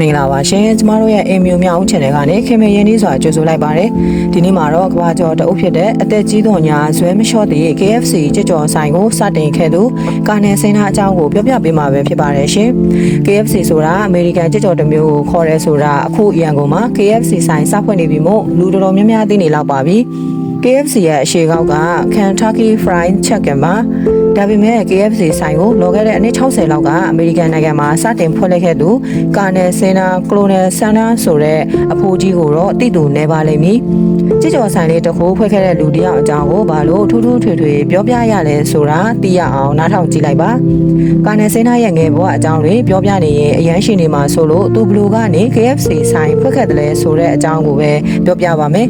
မင်္ဂလာပါရှင်ကျမတို့ရဲ့အိမ်မျိုးမြောက် channel ကနေခင်မရင်လေးစွာကြိုဆိုလိုက်ပါတယ်ဒီနေ့မှာတော့ကဘာကျော်တအုပ်ဖြစ်တဲ့အသက်ကြီးတော်ညာဇွဲမလျှော့တဲ့ KFC ကြက်ကြော်ဆိုင်ကိုစတင်ခဲ့သူကာနယ်စင်နာအကြောင်းကိုပြောပြပေးမှာပဲဖြစ်ပါတယ်ရှင် KFC ဆိုတာအမေရိကန်ကြက်ကြော်တစ်မျိုးကိုခေါ်ရဲဆိုတာအခုအရန်ကုန်မှာ KFC ဆိုင်စဖွင့်နေပြီမို့လူတော်တော်များများသိနေလောက်ပါပြီ KFC ရဲ့အရှိကောက်က Kentucky Fried Chicken ပါဒါပေမဲ့ KFC ဆိုင်ကိုလောခဲ့တဲ့အနှစ်60လောက်ကအမေရိကန်နိုင်ငံမှာစတင်ဖွင့်လှစ်ခဲ့သူကာနယ်စင်နာကလိုနယ်ဆန်နာဆိုတဲ့အဖိုးကြီးကိုတော့တိတူနေပါလိမ့်မည်ကြည်ကျော်ဆိုင်လေးတစ်ခုဖွင့်ခဲ့တဲ့လူတစ်ယောက်အကြောင်းကိုဘာလို့ထူးထူးထွေထွေပြောပြရလဲဆိုတာသိရအောင်နားထောင်ကြည့်လိုက်ပါကာနယ်စင်နာရဲ့ငယ်ဘဝအကြောင်းတွေပြောပြနေရင်အရန်ရှင်နေမှာဆိုလို့သူဘလူကနေ KFC ဆိုင်ဖွင့်ခဲ့တယ်လဲဆိုတဲ့အကြောင်းကိုပဲပြောပြပါမယ်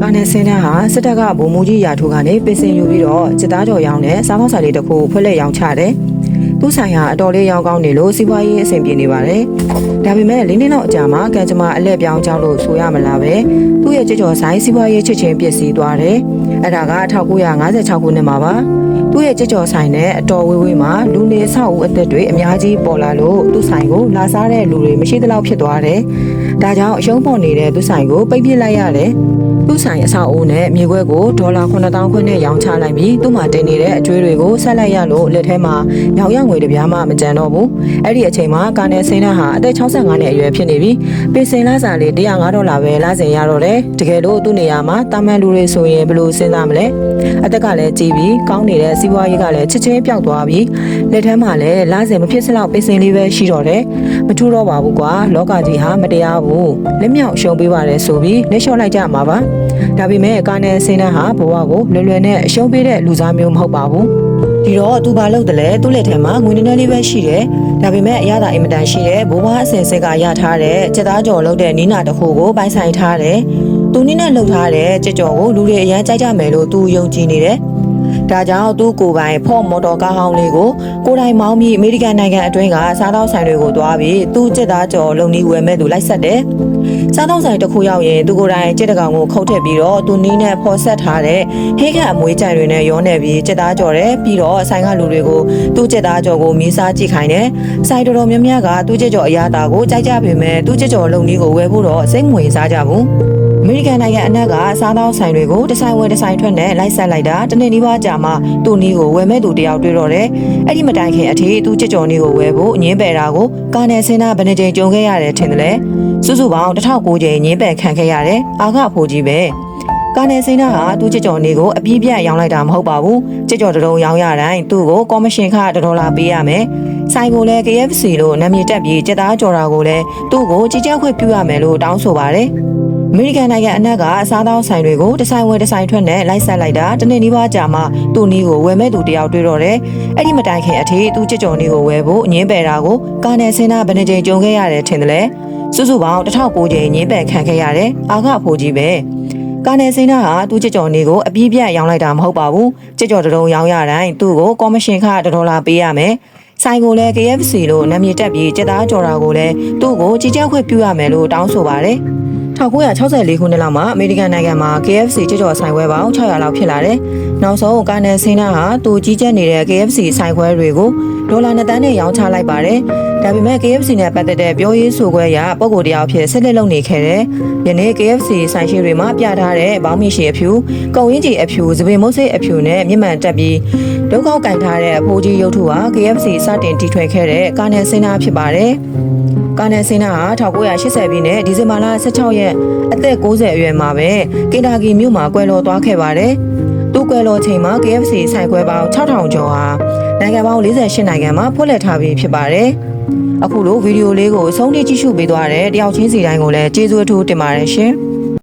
ကာနယ်စင်းတန်းဟာစစ်တပ်ကဗိုလ်မှူးကြီးရာထူးကနေပင်စင်ယူပြီးတော့စစ်သားကြော်ရောင်းတဲ့စားမောက်ဆိုင်လေးတစ်ခုဖွင့်လှစ်ရောင်းချတယ်။သူ့ဆိုင်ဟာအတော်လေးရောင်းကောင်းနေလို့စီးပွားရေးအဆင်ပြေနေပါတယ်။ဒါပေမဲ့လေးနှစ်လောက်အကြာမှာကံကြမ္မာအလက်ပြောင်းကြောင်းလို့ဆိုရမလားပဲ။သူ့ရဲ့ကြကြော်ဆိုင်စီးပွားရေးချစ်ချင်းပြည့်စည်သွားတယ်။အဲ့ဒါက1956ခုနှစ်မှာပါ။သူ့ရဲ့ကြကြော်ဆိုင်နဲ့အတော်ဝေးဝေးမှာလူနေဆောက်ဦးအသက်တွေအများကြီးပေါ်လာလို့သူ့ဆိုင်ကိုလာစားတဲ့လူတွေမရှိသလောက်ဖြစ်သွားတယ်။ဒါကြောင့်အရှုံးပေါ်နေတဲ့သူ့ဆိုင်ကိုပိတ်ပစ်လိုက်ရတယ်။ သူ့ဆိုင်အဆောက်အဦနဲ့မြေခွဲကိုဒေါ်လာ9000ခွန်းနဲ့ရောင်းချလိုက်ပြီးသူ့မှာတင်နေတဲ့အကျွေးတွေကိုဆက်လိုက်ရလို့လက်ထဲမှာရောင်ရငွေတစ်ပြားမှမကျန်တော့ဘူးအဲ့ဒီအချိန်မှာကာနယ်စင်းနာဟာအသက်65နှစ်အရွယ်ဖြစ်နေပြီပင်စင်လာစာလေး105ဒေါ်လာပဲလာစဉ်ရတော့တယ်တကယ်လို့သူ့နေရာမှာတာမန်လူတွေဆိုရင်ဘယ်လိုစဉ်းစားမလဲအသက်ကလည်းကြီးပြီးကောင်းနေတဲ့စီးပွားရေးကလည်းချစ်ချင်းပျောက်သွားပြီးလက်ထဲမှာလည်းလာစဉ်မဖြစ်စလောက်ပင်စင်လေးပဲရှိတော့တယ်မထူတော့ပါဘူးကွာလောကကြီးဟာမတရားဘူးလက်မြောက်ရှုံပေးပါတယ်ဆိုပြီးလက်လျှော့လိုက်ကြမှာပါဒါပေမဲ့ကာနယ်စင်းနှန်းဟာဘဝကိုလွယ်လွယ်နဲ့အရှုံးပေးတဲ့လူစားမျိုးမဟုတ်ပါဘူးဒီတော့သူဘာလုပ်တယ်လဲသူ့လက်ထဲမှာငွေနည်းနည်းလေးပဲရှိတယ်ဒါပေမဲ့အရသာအင်မတန်ရှိတယ်ဘိုးဘွားအစင်စစ်ကရထားတဲ့စက်သားကြော်လုပ်တဲ့နီးနာတစ်ခုကိုပိုင်ဆိုင်ထားတယ်သူနည်းနဲ့လှုပ်ထားတဲ့ကြက်ကြော်ကိုလူတွေအရန်ကြိုက်ကြမယ်လို့သူယုံကြည်နေတယ် ဒါကြောင့်သူ့ကိုယ်ပိုင်ဖော့မော်တော်ကားဟောင်းလေးကိုကိုယ်တိုင်မောင်းပြီးအမေရိကန်နိုင်ငံအတွင်းကစားသောက်ဆိုင်တွေကိုတွားပြီးသူ့ကြက်သားကြော်လုံနီးဝယ်မဲ့သူလိုက်ဆက်တယ်စားတော့ဆိုင်တစ်ခုရောက်ရင်သူကိုယ်တိုင်ကြက်တကောင်ကိုခုတ်ထည့်ပြီးတော့သူနီးနဲ့ဖော်ဆက်ထားတဲ့ဟိကအမွေးကြိုင်တွေနဲ့ရောနေပြီးကြက်သားကြော်တယ်ပြီးတော့ဆိုင်ကလူတွေကိုသူ့ကြက်သားကြော်ကိုမီးစားကြည့်ခိုင်းတယ်ဆိုင်တော်တော်များများကသူ့ကြက်ကြော်အရာတာကိုကြိုက်ကြပေမဲ့သူ့ကြက်ကြော်လုံနည်းကိုဝယ်ဖို့တော့စိတ်မဝင်စားကြဘူး အမေရိကန်နိုင်ငံအနက်ကစားသောက်ဆိုင်တွေကိုတစ်ဆိုင်ဝယ်တစ်ဆိုင်ထွက်နဲ့လိုက်ဆက်လိုက်တာတနေ့နီးပါးကြာမှသူ့နီးကိုဝယ်မဲ့သူတယောက်တွေ့တော့တယ်အဲ့ဒီမတိုင်ခင်အထိသူ့ကြက်ကြော်နီးကိုဝယ်ဖို့အငင်းပယ်တာကိုကာနယ်စင်နာဘယ်နှကြိမ်ကြုံခဲ့ရတယ်ထင်တယ်လေစုစုပေါင်း1009ကျင်းညင်းပယ်ခံခဲ့ရတယ်အာခဖိုးကြီးပဲကာနယ်စိန်နာဟာသူ့ကြကြော်နေကိုအပြည့်ပြတ်ရောင်းလိုက်တာမဟုတ်ပါဘူးကြကြော်တလုံးရောင်းရတိုင်းသူ့ကိုကော်မရှင်ခတစ်ဒေါ်လာပေးရမယ်ဆိုင်ကိုလည်း KFC လို့နာမည်တက်ပြီးကြက်သားကြော်တာကိုလည်းသူ့ကိုကြီးကြပ်ခွင့်ပြုရမယ်လို့တောင်းဆိုပါတယ် အမေရိကန်နိုင်ငံအနက်ကအစားသောက်ဆိုင်တွေကိုတစ်ဆိုင်ဝယ်တစ်ဆိုင်ထွက်နဲ့လိုက်ဆက်လိုက်တာတနေ့နီးပါးကြာမှသူ့နီးကိုဝယ်မဲ့သူတယောက်တွေ့တော့တယ်။အဲ့ဒီမတိုင်ခင်အထိသူ့ကြက်ကြော်နီးကိုဝယ်ဖို့အငင်းပယ်တာကိုကာနယ်စင်နာဘယ်နှကြိမ်ကြုံခဲ့ရတယ်ထင်တယ်လေ။စုစုပေါင်း1009ကြိမ်ညင်းပယ်ခံခဲ့ရတယ်။အာခဖိုးကြီးပဲ။ကာနယ်စင်နာဟာသူ့ကြက်ကြော်နီးကိုအပြည့်ပြတ်ရောင်းလိုက်တာမဟုတ်ပါဘူး။ကြက်ကြော်တလုံးရောင်းရတိုင်းသူ့ကိုကော်မရှင်ခတစ်ဒေါ်လာပေးရမယ်။ဆိုင်ကိုလည်း KFC လို့နာမည်တက်ပြီးကြက်သားကြော်တာကိုလည်းသူ့ကိုကြီးကြပ်ခွင့်ပြုရမယ်လို့တောင်းဆိုပါတယ်။ 1964ခုနှစ်လောက်မှာအမေရိကန်နိုင်ငံမှာ KFC ကြကြော်ဆိုင်ခွဲပေါင်း600လောက်ဖြစ်လာတယ်။နောက်ဆုံးကာနယ်စင်းနာဟာသူကြီးကျက်နေတဲ့ KFC ဆိုင်ခွဲတွေကိုဒေါ်လာ2တန်းနဲ့ရောင်းချလိုက်ပါတယ်။ဒါပေမဲ့ KFC နဲ့ပတ်သက်တဲ့ပြောရေးဆိုခွဲရပုံကိုယ်တရားဖြစ်ဆက်လက်လုပ်နေခဲ့တယ်။ယနေ့ KFC ဆိုင်ရှိတွေမှာပြထားတဲ့ဘောင်းမြရှိအဖြူ၊ကုံရင်းကြီးအဖြူ၊သပင်မုတ်စိတ်အဖြူနဲ့မြင့်မှန်တက်ပြီးဒုက္ခကင်ထားတဲ့အဖိုးကြီးရုပ်ထုဟာ KFC စတင်တီထွင်ခဲ့တဲ့ကာနယ်စင်းနာဖြစ်ပါတယ်။ ကာနယ်စင်နာဟာ1980ပြည့်နဲ့ဒီဇင်ဘာလ16ရက်အသက်60အရွယ်မှာပဲကင်တာဂီမြို့မှာကွယ်လွန်သွားခဲ့ပါတယ်။သူကွယ်လွန်ချိန်မှာ KFC ဆိုင်ခွဲပေါင်း6000ကျော်ဟာနိုင်ငံပေါင်း48နိုင်ငံမှာဖွင့်လှစ်ထားပြီးဖြစ်ပါတယ်။အခုလိုဗီဒီယိုလေးကိုအဆုံးထိကြည့်ရှုပေးသွားတဲ့တယောက်ချင်းစီတိုင်းကိုလည်းကျေးဇူးအထူးတင်ပါတယ်ရှင်။